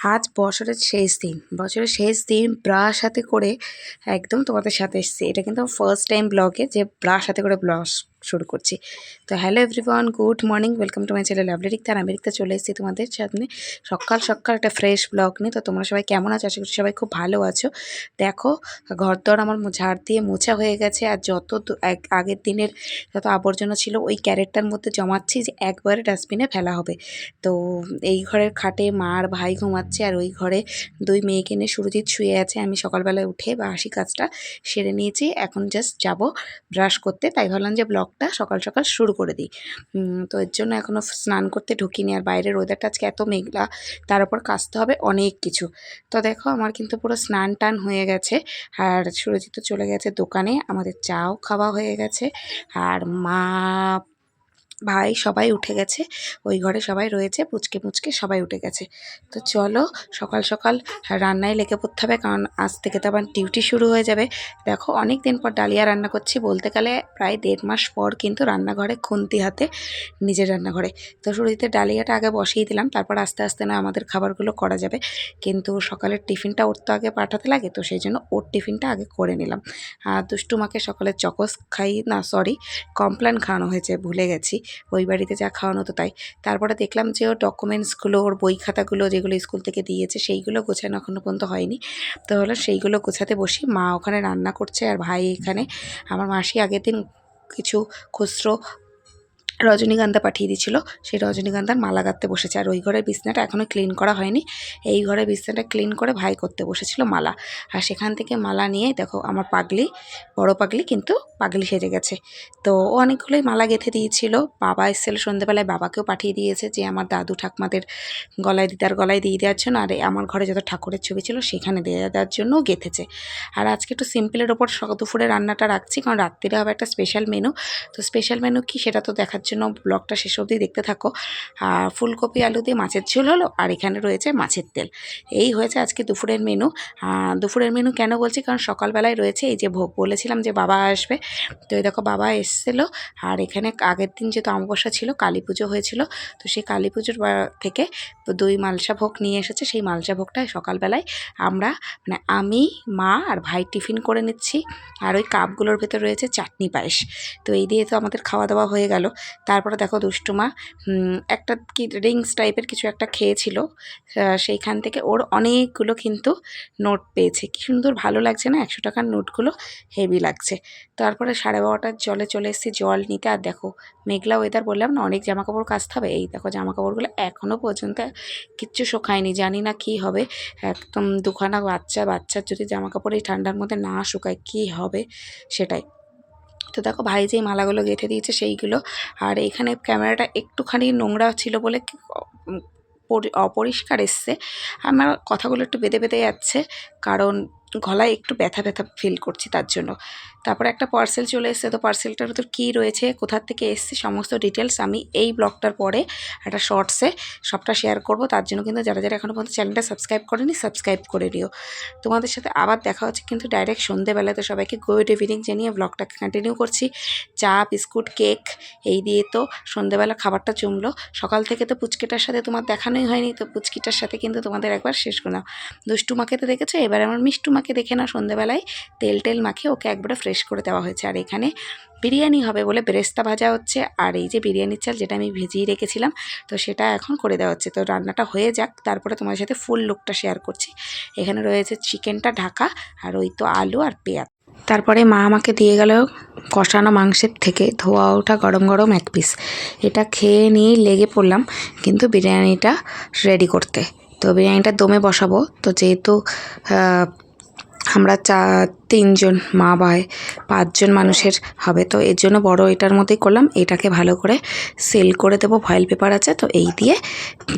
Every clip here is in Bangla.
আজ বছরের শেষ দিন। বছরের শেষ দিন ব্রাশ হাতে করে একদম তোমাদের সাথে এসেছি। এটা কিন্তু ফার্স্ট টাইম ব্লগে যে ব্রাশ হাতে করে ব্লগ শুরু করছি। তো hello everyone good morning welcome to my channel lovely আর আমি রিক্তা চলে এসেছি তোমাদের সামনে সকাল সকাল একটা ফ্রেশ ব্লগ নিয়ে। তো তোমরা সবাই কেমন আছো? আশা করছি সবাই খুব ভালো আছো। দেখো ঘর দর আমার ঝাড় দিয়ে মোছা হয়ে গেছে আর যত আগের দিনের যত আবর্জনা ছিল, ওই ক্যারেটটার মধ্যে জমাচ্ছি যে একবারে ডাস্টবিনে ফেলা হবে। তো এই ঘরের খাটে মা আর ভাই ঘুমাচ্ছে আর ওই ঘরে দুই মেয়েকে নিয়ে সুরজিৎ শুয়ে আছে। আমি সকালবেলায় উঠে বা হাসি কাজটা সেরে নিয়েছি। এখন জাস্ট যাব ব্রাশ করতে। তাই ভাবলাম যে ব্লগটা সকাল সকাল শুরু করে দিই। তো এর জন্য এখনও স্নান করতে ঢুকিনি আর বাইরের ওয়েদারটা আজকে এত মেঘলা, তার উপর কাচতে হবে অনেক কিছু। তো দেখো আমার কিন্তু পুরো স্নান টান হয়ে গেছে আর সুরজিৎ চলে গেছে দোকানে, আমাদের চাও খাওয়া হয়ে গেছে। আর মা ভাই সবাই উঠে গেছে, ওই ঘরে সবাই রয়েছে, পুচকে পুচকে সবাই উঠে গেছে। তো চলো, সকাল সকাল রান্নায় লেগে পড়তে হবে, কারণ আজ থেকে তো আবার ডিউটি শুরু হয়ে যাবে। দেখো অনেক দিন পর ডালিয়া রান্না করছি, বলতে গেলে প্রায় দেড় মাস পর কিন্তু রান্নাঘরে খুন্তি হাতে নিজের রান্নাঘরে। তো শুরুতে ডালিয়াটা আগে বসিয়ে দিলাম, তারপর আস্তে আস্তে না আমাদের খাবারগুলো করা যাবে। কিন্তু সকালের টিফিনটা ওর তো আগে পাঠাতে লাগে, তো সেই জন্য ওর টিফিনটা আগে করে নিলাম। আর দুষ্টুমাকে সকালে চকস খাই, না সরি কমপ্ল্যান খাওয়ানো হয়েছে, ভুলে গেছি। ওই বাড়িতে যা খাওয়ানো তো তাই। তারপরে দেখলাম যে ওর ডকুমেন্টসগুলো ওর বই খাতাগুলো যেগুলো স্কুল থেকে দিয়েছে সেইগুলো গোছানো এখনও পর্যন্ত হয়নি। তো হলো সেইগুলো গোছাতে বসি, মা ওখানে রান্না করছে আর ভাই এখানে। আমার মাসি আগের দিন কিছু খুচরো রজনীগন্ধা পাঠিয়ে দিয়েছিল। সেই রজনীগন্ধার মালা গাঁথতে বসেছে। আর ওই ঘরের বিছনাটা এখনও ক্লিন করা হয়নি। এই ঘরের বিছনাটা ক্লিন করে ভাই করতে বসেছিল মালা। আর সেখান থেকে মালা নিয়ে, দেখো আমার পাগলি, বড় পাগলি কিন্তু পাগলি সেজে গেছে। তো ও অনেকগুলোই মালা গেঁথে দিয়েছিল। বাবা এসেছিল সন্ধেবেলায়, বাবাকেও পাঠিয়ে দিয়েছে যে, আমার দাদু ঠাকমাদের গলায়, দিদার গলায় দিয়ে দেওয়ার জন্য, আর আমার ঘরে যত ঠাকুরের ছবি ছিল, সেখানে দিয়ে দেওয়ার জন্য গেঁথেছে। আর আজকে একটু সিম্পলের ওপর দুপুরে রান্নাটা রাখছি, কারণ রাত্রিরে হবে একটা স্পেশাল মেনু তো স্পেশাল মেনু কি সেটা তো দেখার জন্য ব্লগটা শেষ অবধি দেখতে থাকো। আর ফুলকপি, আলু দিয়ে মাছের ঝোল হলো, আর এখানে রয়েছে মাছের তেল। এই হয়েছে আজকে দুপুরের মেনু দুপুরের মেনু কেন বলছি? কারণ সকালবেলায় রয়েছে এই যে ভোগ। বলেছিলাম যে বাবা আসবে। তো এই দেখো বাবা এসেছিল। আর এখানে আগের দিন যেহেতু অমাবস্যা ছিল, কালী পুজো হয়েছিল, তো সেই কালী পুজোর থেকে দুই মালসা ভোগ নিয়ে এসেছে। সেই মালসা ভোগটা সকালবেলায় আমরা মানে আমি, মা আর ভাই টিফিন করে নিচ্ছি। আর ওই কাপগুলোর ভেতর রয়েছে চাটনি পায়েস। তো এই দিয়ে তো আমাদের খাওয়া দাওয়া হয়ে গেল। তারপরে দেখো দুষ্টুমা একটা কি রিংস টাইপের কিছু একটা খেয়েছিল সেইখান থেকে ওর অনেকগুলো কিন্তু নোট পেয়েছে। কি সুন্দর ভালো লাগছে না? একশো টাকার নোটগুলো হেভি লাগছে। তারপরে সাড়ে বারোটার জলে চলে এসেছি জল নিতে। আর দেখো, মেঘলা ওয়েদার বললাম না, অনেক জামা কাপড় কাচতে হবে। এই দেখো জামা কাপড়গুলো এখনও পর্যন্ত কিচ্ছু শুকায়নি, জানি না কি হবে। একদম দুখানা বাচ্চা, বাচ্চার যদি জামা কাপড় এই ঠান্ডার মধ্যে না শুকায়, কি হবে? সেটাই। তো দেখো ভাই যেই মালাগুলো গেঁথে দিয়েছে সেইগুলো। আর এখানে ক্যামেরাটা একটুখানি নোংরা ছিল বলে অপরিষ্কার এসছে। আমার কথাগুলো একটু বেঁধে বেঁধে যাচ্ছে, কারণ গলায় একটু ব্যথা ব্যথা ফিল করছি তার জন্য। তারপরে একটা পার্সেল চলে এসছে। তো পার্সেলটার ভিতর কী রয়েছে কোথার থেকে এসছে, সমস্ত ডিটেলস আমি এই ব্লগটার পরে একটা শর্টসে সবটা শেয়ার করব। তার জন্য কিন্তু যারা যারা এখনও পর্যন্ত চ্যানেলটা সাবস্ক্রাইব করেনি সাবস্ক্রাইব করে নিও। তোমাদের সাথে আবার দেখা হচ্ছে কিন্তু ডাইরেক্ট সন্ধেবেলাতে সবাইকে গুড ইভিনিং জানিয়ে ব্লগটাকে কন্টিনিউ করছি। চা, বিস্কুট কেক এই দিয়ে তো সন্ধেবেলা খাবারটা জমলো। সকাল থেকে তো পুচকিটার সাথে তোমার দেখানোই হয়নি। তো পুচকিটার সাথে কিন্তু তোমাদের একবার শেষ করলাম। দুষ্টু মাকে তো দেখেছ? এবার আমার মিষ্টু মাকে দেখে নাও সন্ধেবেলায়। তেল টেল মাখে ওকে একবারে ফ্রেশ করে দেওয়া হয়েছে। আর এখানে বিরিয়ানি হবে বলে বেরেস্তা ভাজা হচ্ছে। আর এই যে বিরিয়ানির চাল যেটা আমি ভেজিয়ে রেখেছিলাম, তো সেটা এখন করে দেওয়া হচ্ছে। তো রান্নাটা হয়ে যাক, তারপরে তোমার সাথে ফুল লুকটা শেয়ার করছি। এখানে রয়েছে চিকেনটা ঢাকা, আর ওই তো আলু আর পেঁয়াজ। তারপরে মা আমাকে দিয়ে গেল কষানো মাংসের থেকে ধোয়া ওঠা গরম গরম এক পিস এটা খেয়ে নিয়েই লেগে পড়লাম, কিন্তু বিরিয়ানিটা রেডি করতে। তো বিরিয়ানিটা দমে বসাবো। তো যেহেতু আমরা চা, তিনজন মা, ভাই, পাঁচজন মানুষের হবে। তো এর জন্য বড় এটার মধ্যেই করলাম। এটাকে ভালো করে সেল করে দেবো। ফয়েল পেপার আছে, তো এই দিয়ে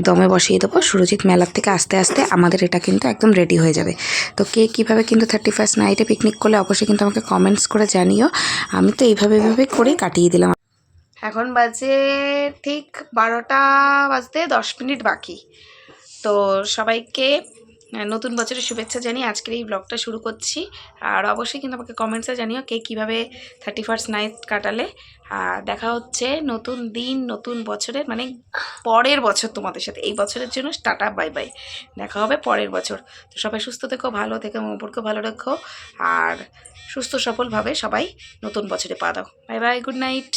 দমে বসিয়ে দেবো। সুরজিৎ মেলার থেকে আস্তে আস্তে আমাদের এটা কিন্তু একদম রেডি হয়ে যাবে। তো কে কীভাবে কিন্তু থার্টি ফার্স্ট নাইটে পিকনিক করলে অবশ্যই কিন্তু আমাকে কমেন্টস করে জানিও। আমি তো এইভাবে এইভাবে করেই কাটিয়ে দিলাম। এখন বাজে ঠিক বারোটা বাজতে দশ মিনিট বাকি। তো সবাইকে নতুন বছরের শুভেচ্ছা জানিয়ে আজকের এই ব্লগটা শুরু করছি। আর অবশ্যই কিন্তু আমাকে কমেন্টসে জানিও কে কীভাবে থার্টি ফার্স্ট নাইট কাটালে। আর দেখা হচ্ছে নতুন দিন, নতুন বছরের মানে পরের বছর তোমাদের সাথে। এই বছরের জন্য টাটা বাই বাই দেখা হবে পরের বছর। তো সবাই সুস্থ থেকো, ভালো থেকো অপরকে ভালো রেখো। আর সুস্থ সফলভাবে সবাই নতুন বছরে পা দাও। Bye bye good night